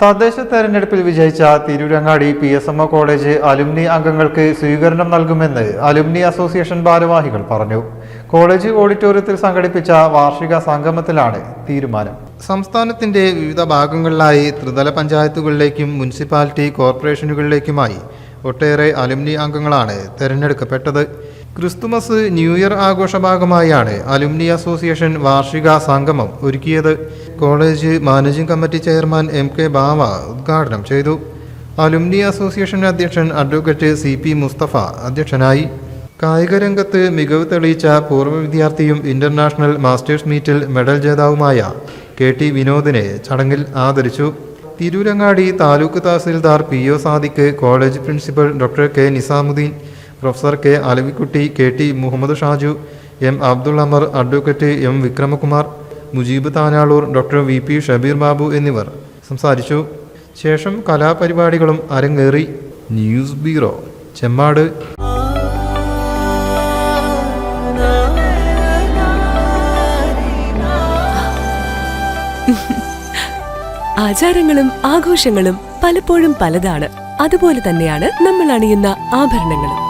തദ്ദേശ തെരഞ്ഞെടുപ്പിൽ വിജയിച്ച Tirurangadi P S M O college alumni അംഗങ്ങൾക്ക് സ്വീകരണം നൽകുമെന്ന് അലുമിനി അസോസിയേഷൻ ഭാരവാഹികൾ പറഞ്ഞു. കോളേജ് ഓഡിറ്റോറിയത്തിൽ സംഘടിപ്പിച്ച വാർഷിക സംഗമത്തിലാണ് തീരുമാനം. സംസ്ഥാനത്തിന്റെ വിവിധ ഭാഗങ്ങളിലായി ത്രിതല പഞ്ചായത്തുകളിലേക്കും മുനിസിപ്പാലിറ്റി കോർപ്പറേഷനുകളിലേക്കുമായി ഒട്ടേറെ അലുമിനി അംഗങ്ങളാണ് തെരഞ്ഞെടുക്കപ്പെട്ടത്. ക്രിസ്തുമസ് ന്യൂ ഇയർ ആഘോഷ ഭാഗമായാണ് അലുമിനി അസോസിയേഷൻ വാർഷിക സംഗമം ഒരുക്കിയത്. College managing committee chairman M K Bava ഉദ്ഘാടനം ചെയ്തു. അലുമിനി അസോസിയേഷൻ അധ്യക്ഷൻ അഡ്വക്കേറ്റ് സി പി മുസ്തഫ അധ്യക്ഷനായി. കായിക രംഗത്ത് മികവ് തെളിയിച്ച പൂർവ വിദ്യാർത്ഥിയും ഇന്റർനാഷണൽ മാസ്റ്റേഴ്സ് മീറ്റിൽ മെഡൽ ജേതാവുമായ കെ ടി വിനോദിനെ ചടങ്ങിൽ ആദരിച്ചു. Tirurangadi taluk tahsildar P O Sadiq college principal doctor K Nizamuddin professor K Alavikutty K T Muhammad Shaju M Abdul Amar advocate M Vikramakumar Mujeeb Thanalur doctor V P Shabeer Babu എന്നിവർ സംസാരിച്ചു. ശേഷം കലാപരിപാടികളും അരങ്ങേറി. News bureau Chemmad. ആചാരങ്ങളും ആഘോഷങ്ങളും പലപ്പോഴും പലതാണ്. അതുപോലെ തന്നെയാണ് നമ്മൾ അണിയുന്ന ആഭരണങ്ങളും.